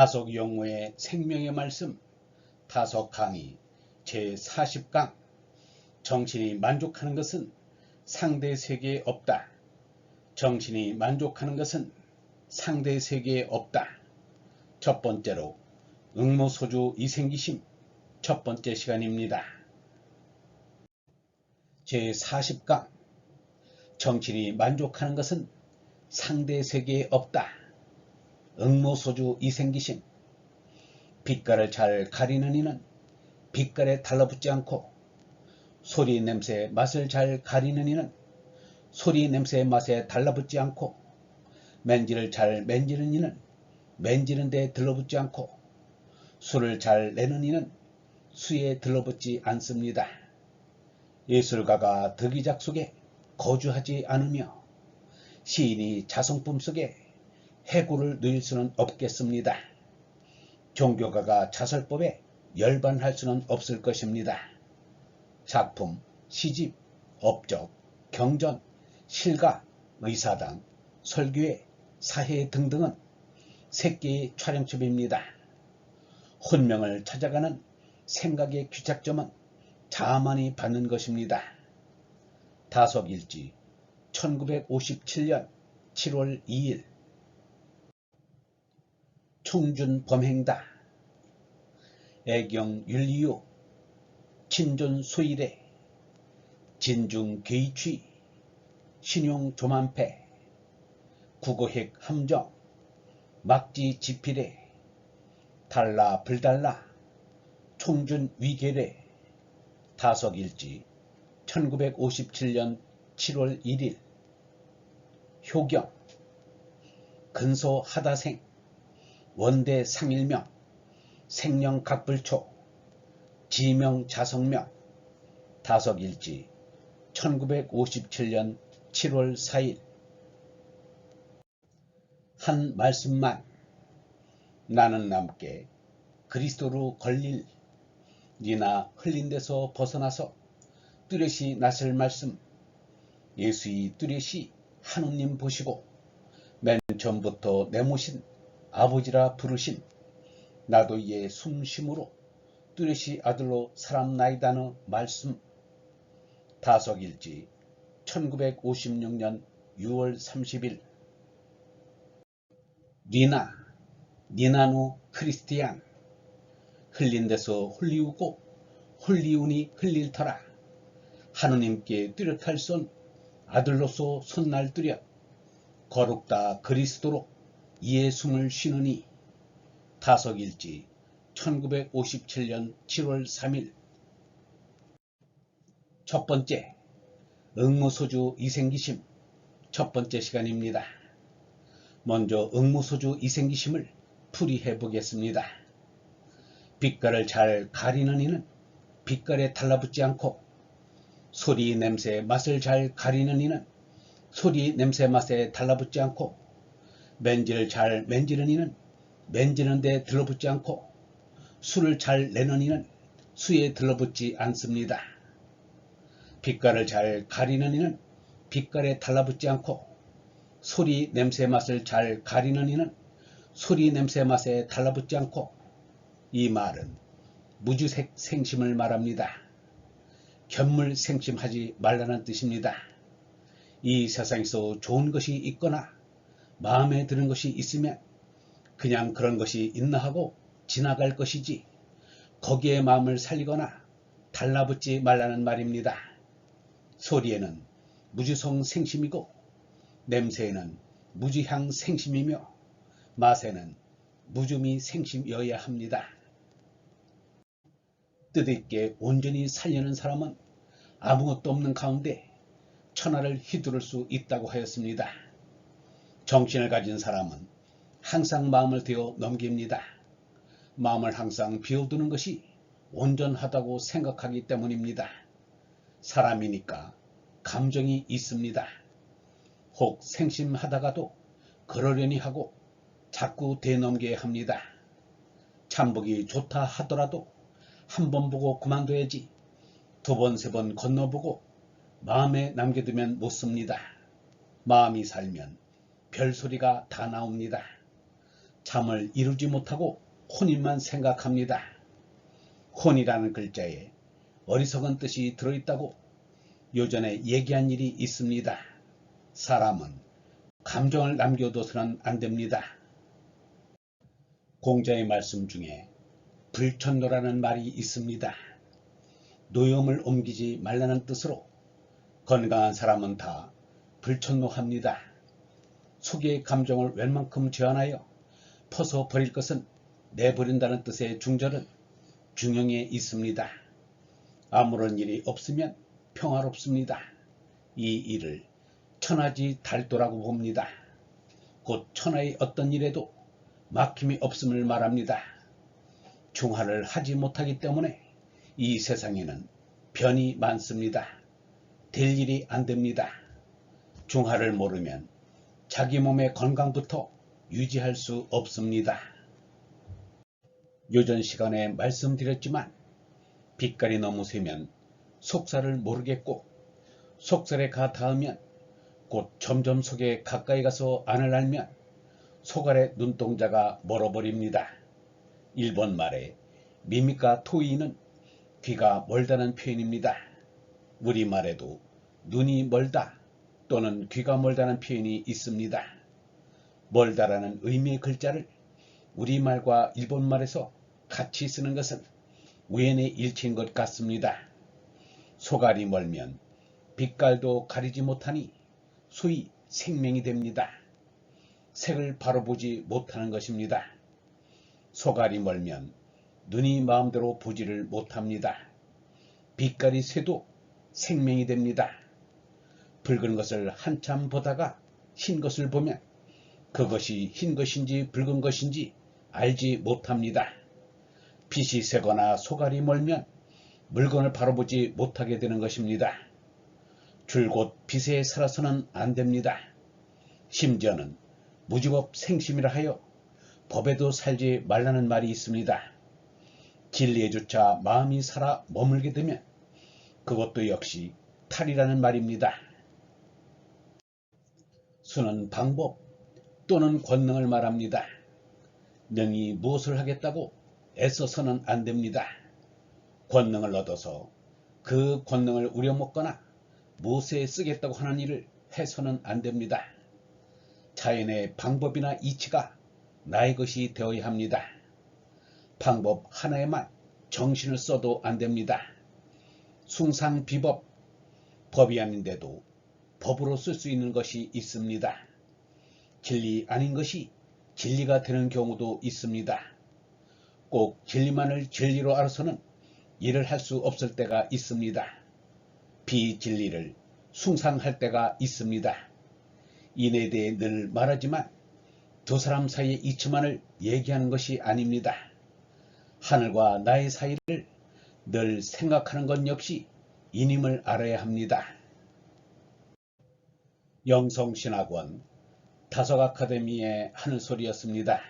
다속 용어의 생명의 말씀 다속 강의 제40강 정신이 만족하는 것은 상대 세계에 없다. 정신이 만족하는 것은 상대 세계에 없다. 첫 번째로 응모소주 이생기심 첫 번째 시간입니다. 제40강 정신이 만족하는 것은 상대 세계에 없다. 응모소주 이생기심 빛깔을 잘 가리는 이는 빛깔에 달라붙지 않고 소리 냄새 맛을 잘 가리는 이는 소리 냄새 맛에 달라붙지 않고 맨지를 잘 맨지는 이는 맨지는 데 들러붙지 않고 술을 잘 내는 이는 수에 들러붙지 않습니다. 예술가가 덕이작 속에 거주하지 않으며 시인이 자성품 속에 해구를 누릴 수는 없겠습니다. 종교가가 자설법에 열반할 수는 없을 것입니다. 작품, 시집, 업적, 경전, 실가, 의사당, 설교회, 사회 등등은 새끼의 촬영첩입니다. 혼명을 찾아가는 생각의 귀착점은 자만이 받는 것입니다. 다석일지 1957년 7월 2일 총준 범행다. 애경 윤리유 친존 수일에 진중 개취 신용 조만패 국어핵 함정 막지 지필에 달라 불달라 총준 위계례 다석일지 1957년 7월 1일 효경 근소 하다생 원대 상일명 생령 각불초 지명 자성명 다석일지 1957년 7월 4일. 한 말씀만 나는 남께 그리스도로 걸릴 니나 흘린 데서 벗어나서 뚜렷이 나설 말씀 예수의 뚜렷이 하느님 보시고 맨 처음부터 내모신 아버지라 부르신 나도 이에 숨심으로 뚜렷이 아들로 살았나이다는 말씀 다석일지 1956년 6월 30일. 니나 니나누 크리스티안 흘린 데서 홀리우고 홀리우니 흘릴 터라. 하느님께 뚜렷할 손 아들로서 손날 뚜렷. 거룩다 그리스도로 이에 숨을 쉬느니 다석일지 1957년 7월 3일 첫 번째 응무소주 이생기심 첫 번째 시간입니다. 먼저 응무소주 이생기심을 풀이해 보겠습니다. 빛깔을 잘 가리는 이는 빛깔에 달라붙지 않고 소리 냄새 맛을 잘 가리는 이는 소리 냄새 맛에 달라붙지 않고 맨지를 잘 맨지는 이는 맨지는 데 들러붙지 않고 술을 잘 내는 이는 수에 들러붙지 않습니다. 빛깔을 잘 가리는 이는 빛깔에 달라붙지 않고 소리 냄새 맛을 잘 가리는 이는 소리 냄새 맛에 달라붙지 않고 이 말은 무주색 생심을 말합니다. 견물 생심하지 말라는 뜻입니다. 이 세상에서 좋은 것이 있거나 마음에 드는 것이 있으면 그냥 그런 것이 있나 하고 지나갈 것이지 거기에 마음을 살리거나 달라붙지 말라는 말입니다. 소리에는 무주성 생심이고 냄새에는 무주향 생심이며 맛에는 무주미 생심이어야 합니다. 뜻있게 온전히 살려는 사람은 아무것도 없는 가운데 천하를 휘두를 수 있다고 하였습니다. 정신을 가진 사람은 항상 마음을 되어 넘깁니다. 마음을 항상 비워두는 것이 온전하다고 생각하기 때문입니다. 사람이니까 감정이 있습니다. 혹 생심하다가도 그러려니 하고 자꾸 되넘겨야 합니다. 참복이 좋다 하더라도 한 번 보고 그만둬야지 두 번, 세번 건너보고 마음에 남겨두면 못 씁니다. 마음이 살면 별소리가 다 나옵니다. 잠을 이루지 못하고 혼인만 생각합니다. 혼이라는 글자에 어리석은 뜻이 들어있다고 요전에 얘기한 일이 있습니다. 사람은 감정을 남겨둬서는 안 됩니다. 공자의 말씀 중에 불천노라는 말이 있습니다. 노염을 옮기지 말라는 뜻으로 건강한 사람은 다 불천노합니다. 속의 감정을 웬만큼 제한하여 퍼서 버릴 것은 내버린다는 뜻의 중절은 중형에 있습니다. 아무런 일이 없으면 평화롭습니다. 이 일을 천하지 달도라고 봅니다. 곧 천하의 어떤 일에도 막힘이 없음을 말합니다. 중화를 하지 못하기 때문에 이 세상에는 변이 많습니다. 될 일이 안 됩니다. 중화를 모르면 자기 몸의 건강부터 유지할 수 없습니다. 요전 시간에 말씀드렸지만 빛깔이 너무 세면 속살을 모르겠고 속살에 가 닿으면 곧 점점 속에 가까이 가서 안을 알면 속알의 눈동자가 멀어버립니다. 일본 말에 미미카 토이는 귀가 멀다는 표현입니다. 우리말에도 눈이 멀다 또는 귀가 멀다는 표현이 있습니다. 멀다라는 의미의 글자를 우리말과 일본말에서 같이 쓰는 것은 우연의 일치인 것 같습니다. 소갈이 멀면 빛깔도 가리지 못하니 소위 생명이 됩니다. 색을 바로 보지 못하는 것입니다. 소갈이 멀면 눈이 마음대로 보지를 못합니다. 빛깔이 쇠도 생명이 됩니다. 붉은 것을 한참 보다가 흰 것을 보면 그것이 흰 것인지 붉은 것인지 알지 못합니다. 빛이 새거나 소갈이 멀면 물건을 바로 보지 못하게 되는 것입니다. 줄곧 빛에 살아서는 안 됩니다. 심지어는 무지법 생심이라 하여 법에도 살지 말라는 말이 있습니다. 진리에조차 마음이 살아 머물게 되면 그것도 역시 탈이라는 말입니다. 수는 방법 또는 권능을 말합니다. 능히 무엇을 하겠다고 애써서는 안 됩니다. 권능을 얻어서 그 권능을 우려먹거나 무엇에 쓰겠다고 하는 일을 해서는 안 됩니다. 자연의 방법이나 이치가 나의 것이 되어야 합니다. 방법 하나에만 정신을 써도 안 됩니다. 숭상비법, 법이 아닌데도 법으로 쓸 수 있는 것이 있습니다. 진리 아닌 것이 진리가 되는 경우도 있습니다. 꼭 진리만을 진리로 알아서는 일을 할 수 없을 때가 있습니다. 비진리를 숭상할 때가 있습니다. 인에 대해 늘 말하지만 두 사람 사이의 이치만을 얘기하는 것이 아닙니다. 하늘과 나의 사이를 늘 생각하는 것 역시 인임을 알아야 합니다. 영성신학원 다속 아카데미의 하늘소리였습니다.